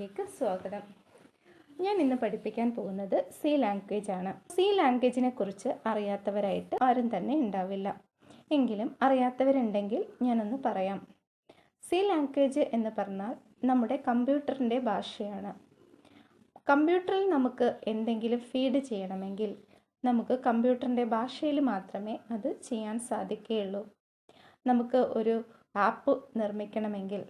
ലേക്ക് സ്വാഗതം. ഞാൻ ഇന്ന് പഠിപ്പിക്കാൻ പോകുന്നത് സി ലാംഗ്വേജ് ആണ്. സി ലാംഗ്വേജിനെ കുറിച്ച് അറിയാത്തവരായിട്ട് ആരും തന്നെ ഉണ്ടാവില്ല. എങ്കിലും അറിയാത്തവരുണ്ടെങ്കിൽ ഞാനൊന്ന് പറയാം. സി ലാംഗ്വേജ് എന്ന് പറഞ്ഞാൽ നമ്മുടെ കമ്പ്യൂട്ടറിന്റെ ഭാഷയാണ്. കമ്പ്യൂട്ടറിൽ നമുക്ക് എന്തെങ്കിലും ഫീഡ് ചെയ്യണമെങ്കിൽ നമുക്ക് കമ്പ്യൂട്ടറിന്റെ ഭാഷയിൽ മാത്രമേ അത് ചെയ്യാൻ സാധിക്കുകയുള്ളൂ. നമുക്ക് ഒരു ആപ്പ് നിർമ്മിക്കണമെങ്കിൽ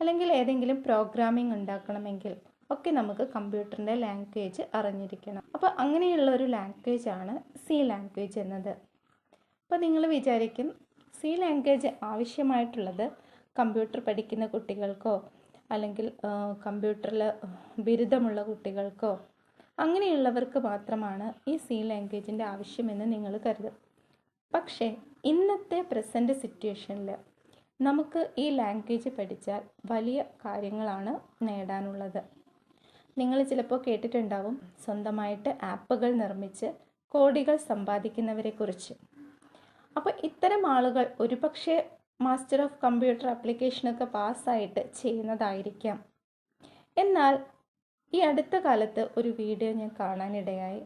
അല്ലെങ്കിൽ ഏതെങ്കിലും പ്രോഗ്രാമിംഗ് ഉണ്ടാക്കണമെങ്കിൽ ഒക്കെ നമുക്ക് കമ്പ്യൂട്ടറിന്റെ ലാംഗ്വേജ് അറിഞ്ഞിരിക്കണം. അപ്പോൾ അങ്ങനെയുള്ള ഒരു ലാംഗ്വേജ് ആണ് സി ലാംഗ്വേജ് എന്നത്. അപ്പോൾ നിങ്ങൾ വിചാരിക്കും സി ലാംഗ്വേജ് ആവശ്യമായിട്ടുള്ളത് കമ്പ്യൂട്ടർ പഠിക്കുന്ന കുട്ടികൾക്കോ അല്ലെങ്കിൽ കമ്പ്യൂട്ടറിൽ ബിരുദമുള്ള കുട്ടികൾക്കോ അങ്ങനെയുള്ളവർക്ക് മാത്രമാണ് ഈ സി ലാംഗ്വേജിന്റെ ആവശ്യമെന്ന് നിങ്ങൾ കരുതും പക്ഷേ ഇന്നത്തെ പ്രസന്റ് സിറ്റുവേഷനിൽ നമുക്ക് ഈ ലാംഗ്വേജ് പഠിച്ചാൽ വലിയ കാര്യങ്ങളാണ് നേടാനുള്ളത്. നിങ്ങൾ ചിലപ്പോൾ കേട്ടിട്ടുണ്ടാവും സ്വന്തമായിട്ട് ആപ്പുകൾ നിർമ്മിച്ച് കോടികൾ സമ്പാദിക്കുന്നവരെക്കുറിച്ച്. അപ്പോൾ ഇത്തരം ആളുകൾ ഒരുപക്ഷെ മാസ്റ്റർ ഓഫ് കമ്പ്യൂട്ടർ ആപ്ലിക്കേഷനൊക്കെ പാസ്സായിട്ട് ചെയ്യുന്നതായിരിക്കാം. എന്നാൽ ഈ അടുത്ത കാലത്ത് ഒരു വീഡിയോ ഞാൻ കാണാനിടയായി.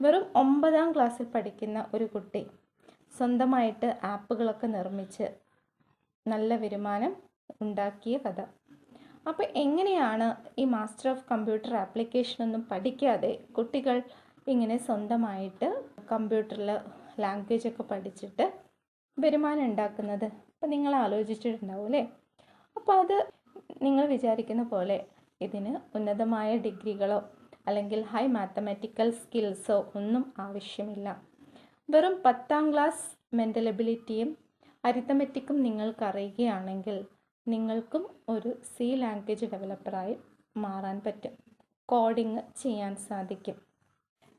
വെറും ഒമ്പതാം ക്ലാസ്സിൽ പഠിക്കുന്ന ഒരു കുട്ടി സ്വന്തമായിട്ട് ആപ്പുകളൊക്കെ നിർമ്മിച്ച് നല്ല വരുമാനം ഉണ്ടാക്കിയ കഥ. അപ്പോൾ എങ്ങനെയാണ് ഈ മാസ്റ്റർ ഓഫ് കമ്പ്യൂട്ടർ ആപ്ലിക്കേഷനൊന്നും പഠിക്കാതെ കുട്ടികൾ ഇങ്ങനെ സ്വന്തമായിട്ട് കമ്പ്യൂട്ടറിൽ ലാംഗ്വേജ് ഒക്കെ പഠിച്ചിട്ട് വരുമാനം ഉണ്ടാക്കുന്നത്? അപ്പം നിങ്ങൾ ആലോചിച്ചിട്ടുണ്ടാവും അല്ലേ? അപ്പോൾ അത് നിങ്ങൾ വിചാരിക്കുന്ന പോലെ ഇതിന് ഉന്നതമായ ഡിഗ്രികളോ അല്ലെങ്കിൽ ഹൈ മാത്തമാറ്റിക്കൽ സ്കിൽസോ ഒന്നും ആവശ്യമില്ല. വെറും പത്താം ക്ലാസ് മെന്റൽ എബിലിറ്റിയും അരിത്തമെറ്റിക്കും നിങ്ങൾക്ക് അറിയുകയാണെങ്കിൽ നിങ്ങൾക്കും ഒരു സി ലാംഗ്വേജ് ഡെവലപ്പറായി മാറാൻ പറ്റും. കോഡിങ് ചെയ്യാൻ സാധിക്കും.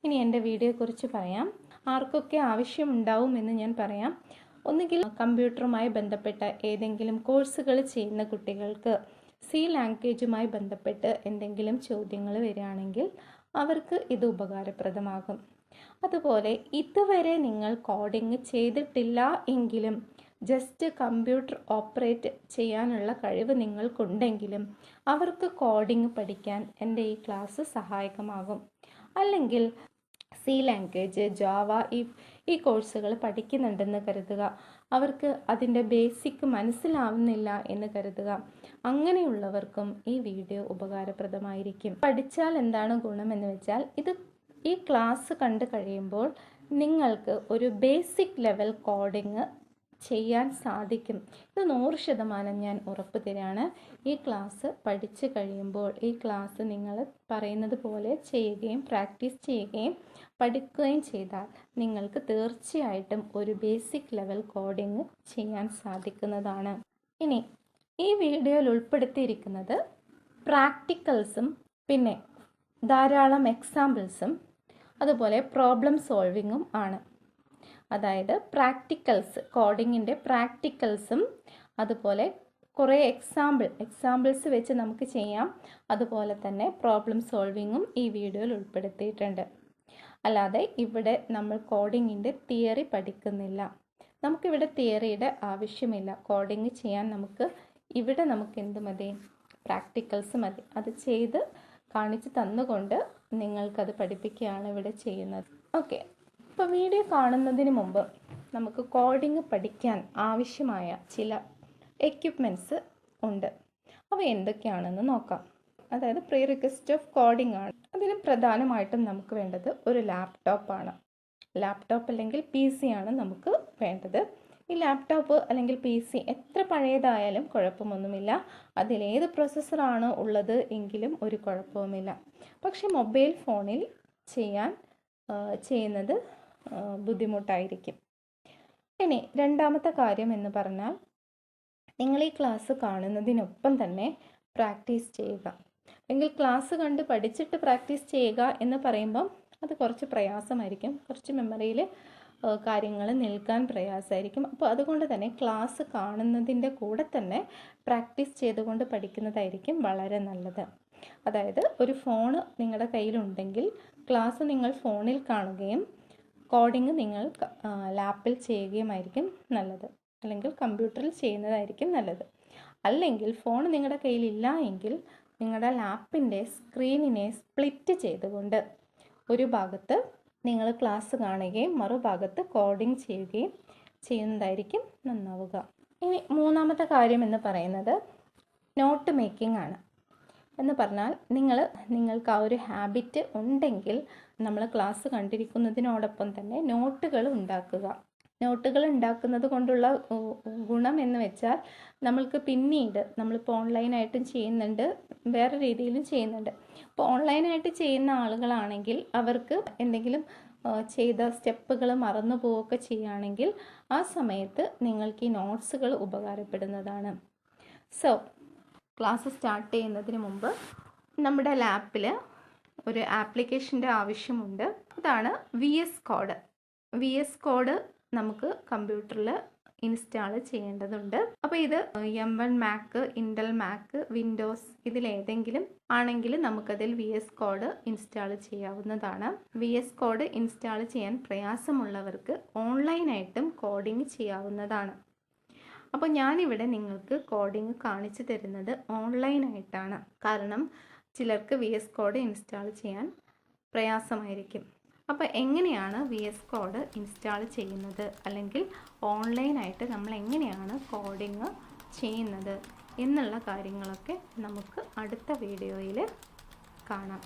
ഇനി എന്റെ വീഡിയോയെക്കുറിച്ച് പറയാം. ആർക്കൊക്കെ ആവശ്യമുണ്ടാവുമെന്ന് ഞാൻ പറയാം. ഒന്നുകിൽ കമ്പ്യൂട്ടറുമായി ബന്ധപ്പെട്ട ഏതെങ്കിലും കോഴ്സുകൾ ചെയ്യുന്ന കുട്ടികൾക്ക് സി ലാംഗ്വേജുമായി ബന്ധപ്പെട്ട് എന്തെങ്കിലും ചോദ്യങ്ങൾ വരികയാണെങ്കിൽ അവർക്ക് ഇത് ഉപകാരപ്രദമാകും. അതുപോലെ ഇതുവരെ നിങ്ങൾ കോഡിങ് ചെയ്തിട്ടില്ല എങ്കിലും ജസ്റ്റ് കമ്പ്യൂട്ടർ ഓപ്പറേറ്റ് ചെയ്യാനുള്ള കഴിവ് നിങ്ങൾക്കുണ്ടെങ്കിലും അവർക്ക് കോഡിംഗ് പഠിക്കാൻ എന്റെ ഈ ക്ലാസ് സഹായകമാകും. അല്ലെങ്കിൽ സി ലാംഗ്വേജ് ജാവ ഈ ഈ കോഴ്സുകൾ പഠിക്കുന്നുണ്ടെന്ന് കരുതുക. അവർക്ക് അതിന്റെ ബേസിക് മനസ്സിലാവുന്നില്ല എന്ന് കരുതുക. അങ്ങനെയുള്ളവർക്കും ഈ വീഡിയോ ഉപകാരപ്രദമായിരിക്കും. പഠിച്ചാൽ എന്താണ് ഗുണമെന്ന് വെച്ചാൽ ഇത് ഈ ക്ലാസ് കണ്ടു കഴിയുമ്പോൾ നിങ്ങൾക്ക് ഒരു ബേസിക് ലെവൽ കോഡിങ് ചെയ്യാൻ സാധിക്കും. ഇത് നൂറ് ശതമാനം ഞാൻ ഉറപ്പ് തരാണ് ഈ ക്ലാസ് പഠിച്ചു കഴിയുമ്പോൾ ഈ ക്ലാസ് നിങ്ങൾ പറയുന്നത് പോലെ ചെയ്യുകയും പ്രാക്ടീസ് ചെയ്യുകയും പഠിക്കുകയും ചെയ്താൽ നിങ്ങൾക്ക് തീർച്ചയായിട്ടും ഒരു ബേസിക് ലെവൽ കോഡിംഗ് ചെയ്യാൻ സാധിക്കുന്നതാണ്. ഇനി ഈ വീഡിയോയിൽ ഉൾപ്പെടുത്തിയിരിക്കുന്നത് പ്രാക്ടിക്കൽസും പിന്നെ ധാരാളം എക്സാമ്പിൾസും അതുപോലെ പ്രോബ്ലം സോൾവിങ്ങും ആണ്. അതായത് പ്രാക്ടിക്കൽസ് കോഡിങ്ങിന്റെ പ്രാക്ടിക്കൽസും അതുപോലെ കുറേ എക്സാമ്പിൾ എക്സാമ്പിൾസ് വെച്ച് നമുക്ക് ചെയ്യാം. അതുപോലെ തന്നെ പ്രോബ്ലം സോൾവിങ്ങും ഈ വീഡിയോയിൽ ഉൾപ്പെടുത്തിയിട്ടുണ്ട്. അല്ലാതെ ഇവിടെ നമ്മൾ കോഡിങ്ങിന്റെ തിയറി പഠിക്കുന്നില്ല. നമുക്കിവിടെ തിയറിയുടെ ആവശ്യമില്ല. കോഡിങ് ചെയ്യാൻ നമുക്ക് ഇവിടെ നമുക്ക് എന്ത് മതി? പ്രാക്ടിക്കൽസ് മതി. അത് ചെയ്ത് കാണിച്ച് തന്നുകൊണ്ട് നിങ്ങൾക്കത് പഠിപ്പിക്കുകയാണ് ഇവിടെ ചെയ്യുന്നത്. ഓക്കെ ഇപ്പോൾ വീഡിയോ കാണുന്നതിന് മുമ്പ് നമുക്ക് കോഡിംഗ് പഠിക്കാൻ ആവശ്യമായ ചില എക്യുപ്മെന്റ്സ് ഉണ്ട്. അവ എന്തൊക്കെയാണെന്ന് നോക്കാം. അതായത് പ്രീ റിക്വസ്റ്റ് ഓഫ് കോഡിംഗ് ആണ്. അതിന് പ്രധാനമായിട്ടും നമുക്ക് വേണ്ടത് ഒരു ലാപ്ടോപ്പാണ് ലാപ്ടോപ്പ് അല്ലെങ്കിൽ പി സി ആണ് നമുക്ക് വേണ്ടത്. ഈ ലാപ്ടോപ്പ് അല്ലെങ്കിൽ പി സി എത്ര പഴയതായാലും കുഴപ്പമൊന്നുമില്ല. അതിലേത് പ്രൊസസ്സറാണ് ഉള്ളത് എങ്കിലും ഒരു കുഴപ്പവുമില്ല. പക്ഷേ മൊബൈൽ ഫോണിൽ ചെയ്യാൻ ചെയ്യുന്നത് ബുദ്ധിമുട്ടായിരിക്കും. ഇനി രണ്ടാമത്തെ കാര്യം എന്ന് പറഞ്ഞാൽ നിങ്ങൾ ഈ ക്ലാസ് കാണുന്നതിനൊപ്പം തന്നെ പ്രാക്ടീസ് ചെയ്യുക. അല്ലെങ്കിൽ ക്ലാസ് കണ്ട് പഠിച്ചിട്ട് പ്രാക്ടീസ് ചെയ്യുക എന്ന് പറയുമ്പം അത് കുറച്ച് പ്രയാസമായിരിക്കും. കുറച്ച് മെമ്മറിയിൽ കാര്യങ്ങൾ നിൽക്കാൻ പ്രയാസമായിരിക്കും. അപ്പോൾ അതുകൊണ്ട് തന്നെ ക്ലാസ് കാണുന്നതിന്റെ കൂടെ തന്നെ പ്രാക്ടീസ് ചെയ്തുകൊണ്ട് പഠിക്കുന്നതായിരിക്കും വളരെ നല്ലത്. അതായത് ഒരു ഫോൺ നിങ്ങളുടെ കയ്യിലുണ്ടെങ്കിൽ ക്ലാസ് നിങ്ങൾ ഫോണിൽ കാണുകയും കോഡിങ് നിങ്ങൾ ലാപ്പിൽ ചെയ്യുകയുമായിരിക്കും നല്ലത്. അല്ലെങ്കിൽ കമ്പ്യൂട്ടറിൽ ചെയ്യുന്നതായിരിക്കും നല്ലത്. അല്ലെങ്കിൽ ഫോൺ നിങ്ങളുടെ കയ്യിലില്ല എങ്കിൽ നിങ്ങളുടെ ലാപ്പിന്റെ സ്ക്രീനിനെ സ്പ്ലിറ്റ് ചെയ്തുകൊണ്ട് ഒരു ഭാഗത്ത് നിങ്ങൾ ക്ലാസ് കാണുകയും മറുഭാഗത്ത് കോഡിംഗ് ചെയ്യുകയും ചെയ്യുന്നതായിരിക്കും നന്നാവുക. ഇനി മൂന്നാമത്തെ കാര്യം എന്ന് പറയുന്നത് നോട്ട് മേക്കിംഗ് ആണ്. എന്ന് പറഞ്ഞാൽ നിങ്ങൾ നിങ്ങൾക്ക് ആ ഒരു ഹാബിറ്റ് ഉണ്ടെങ്കിൽ നമ്മൾ ക്ലാസ് കണ്ടിരിക്കുന്നതിനോടൊപ്പം തന്നെ നോട്ടുകൾ ഉണ്ടാക്കുക. നോട്ടുകൾ ഉണ്ടാക്കുന്നത് കൊണ്ടുള്ള ഗുണം എന്ന് വെച്ചാൽ നമ്മൾക്ക് പിന്നീട് നമ്മളിപ്പോൾ ഓൺലൈനായിട്ടും ചെയ്യുന്നുണ്ട് വേറെ രീതിയിലും ചെയ്യുന്നുണ്ട്. അപ്പോൾ ഓൺലൈനായിട്ട് ചെയ്യുന്ന ആളുകളാണെങ്കിൽ അവർക്ക് എന്തെങ്കിലും ചെയ്ത സ്റ്റെപ്പുകൾ മറന്നു പോവുകയൊക്കെ ചെയ്യുകയാണെങ്കിൽ ആ സമയത്ത് നിങ്ങൾക്ക് ഈ നോട്ട്സുകൾ ഉപകാരപ്പെടുന്നതാണ്. സോ ക്ലാസ് സ്റ്റാർട്ട് ചെയ്യുന്നതിന് മുമ്പ് നമ്മുടെ ലാപ്പിൽ ഒരു ആപ്ലിക്കേഷന്റെ ആവശ്യമുണ്ട്. അതാണ് V S code V S code നമുക്ക് കമ്പ്യൂട്ടറിൽ ഇൻസ്റ്റാൾ ചെയ്യേണ്ടതുണ്ട്. അപ്പോൾ ഇത് M one Mac Intel Mac Windows ഇതിലേതെങ്കിലും ആണെങ്കിൽ നമുക്കതിൽ വി എസ് കോഡ് ഇൻസ്റ്റാൾ ചെയ്യാവുന്നതാണ്. വി എസ് കോഡ് ഇൻസ്റ്റാൾ ചെയ്യാൻ പ്രയാസമുള്ളവർക്ക് ഓൺലൈനായിട്ടും കോഡിംഗ് ചെയ്യാവുന്നതാണ്. അപ്പോൾ ഞാനിവിടെ നിങ്ങൾക്ക് കോഡിംഗ് കാണിച്ചു തരുന്നത് ഓൺലൈനായിട്ടാണ്. കാരണം ചിലർക്ക് വി എസ് കോഡ് ഇൻസ്റ്റാൾ ചെയ്യാൻ പ്രയാസമായിരിക്കും. അപ്പോൾ എങ്ങനെയാണ് വി എസ് കോഡ് ഇൻസ്റ്റാൾ ചെയ്യുന്നത്? അല്ലെങ്കിൽ ഓൺലൈനായിട്ട് നമ്മൾ എങ്ങനെയാണ് കോഡിങ് ചെയ്യുന്നത്? എന്നുള്ള കാര്യങ്ങളൊക്കെ നമുക്ക് അടുത്ത വീഡിയോയിൽ കാണാം.